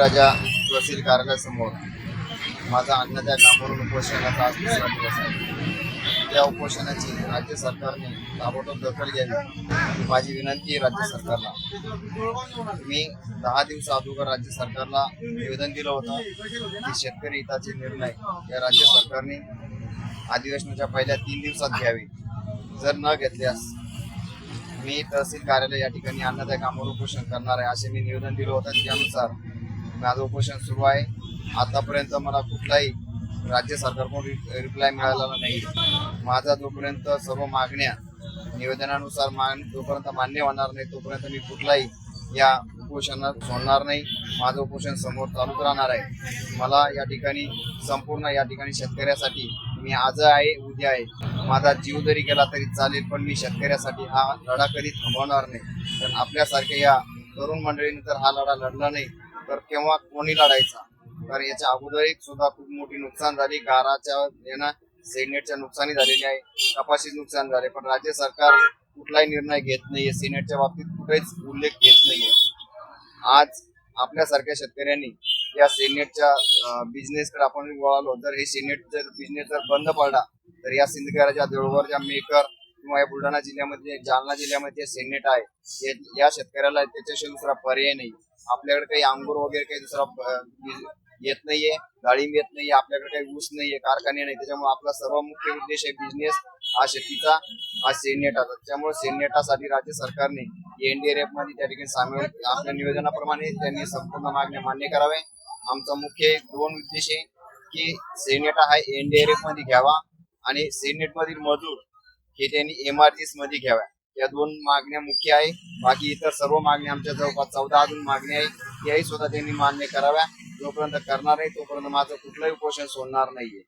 राजा तहसील कार्यालयासमोर माझा अन्नदाय त्या कामावरून उपोषणाचा आज दुसरा दिवस आहे. त्या उपोषणाची राज्य सरकारने ताबडतोब दखल घ्यावी ही माझी विनंती आहे राज्य सरकारला. मी दहा दिवस अगोदर राज्य सरकारला निवेदन दिलं होतं की शेतकरी हिताचे निर्णय या राज्य सरकारने अधिवेशनाच्या पहिल्या तीन दिवसात घ्यावे. जर न घेतल्यास मी तहसील कार्यालय या ठिकाणी अन्नदाय कामावर उपोषण करणार आहे असे मी निवेदन दिलं होतं. त्यानुसार माझं उपोषण सुरू आहे. आतापर्यंत मला कुठलाही राज्य सरकारकडून रिप्लाय मिळालेला नाही. माझा जोपर्यंत सर्व मागण्या निवेदनानुसार मान जोपर्यंत मान्य होणार नाही तोपर्यंत मी कुठलाही या उपोषणात सोडणार नाही. माझं उपोषण समोर चालूच राहणार आहे. मला या ठिकाणी संपूर्ण या ठिकाणी शेतकऱ्यासाठी मी आज आहे उद्या आहे. माझा जीव जरी गेला तरी चालेल पण मी शेतकऱ्यासाठी हा लढा कधी थांबवणार नाही. कारण आपल्यासारख्या या तरुण मंडळीने जर हा लढा लढला नाही तर केव्हा कोणी लढायचा? तर याच्या अगोदर एक सुद्धा खूप मोठी नुकसान झाली. गाराच्या यांना सेनेटच्या नुकसानी झालेली आहे. कपाशीच नुकसान झाले. पण राज्य सरकार कुठलाही निर्णय घेत नाहीये. सेनेटच्या बाबतीत कुठेच उल्लेख घेत नाहीये. आज आपल्यासारख्या शेतकऱ्यांनी या सेनेटच्या बिझनेसकडे आपण वळालो जर हे सेनेट जर बिझनेस जर बंद पडला तर या सिंधकराच्या देवळवरच्या मेकर किंवा या बुलढाणा जिल्ह्यामध्ये जालना जिल्ह्यामध्ये सेनेट आहे. या शेतकऱ्याला त्याच्याशिवाय दुसरा पर्याय नाही. आपल्याकडे काही अंगूर वगैरे काही दुसरा येत नाहीये डाळिंब येत नाहीये आपल्याकडे काही ऊस नाहीये कारखाने नाही. त्याच्यामुळे आपला सर्व मुख्य उद्देश आहे बिझनेस हा शेतीचा हा सेनेटाचा. त्यामुळे सेनेटासाठी राज्य सरकारने एनडीआरएफमध्ये त्या ठिकाणी सामील आपल्या निवेदनाप्रमाणे त्यांनी संपूर्ण मागण्या मान्य करावे आमचा मुख्य दोन उद्देश आहे की सेनेटा हा एनडीआरएफमध्ये घ्यावा आणि सेनेट मधील मजूर हे त्यांनी एमआरजीसमध्ये घ्याव्या. या दोन मागण्या मुख्य आहे. बाकी इतर सर्व मागण्या आमच्या जवळपास चौदा अजून मागण्या आहे याही सुद्धा त्यांनी मान्य कराव्या. जोपर्यंत करणार आहे तोपर्यंत माझं कुठलंही उपोषण सोडणार नाहीये.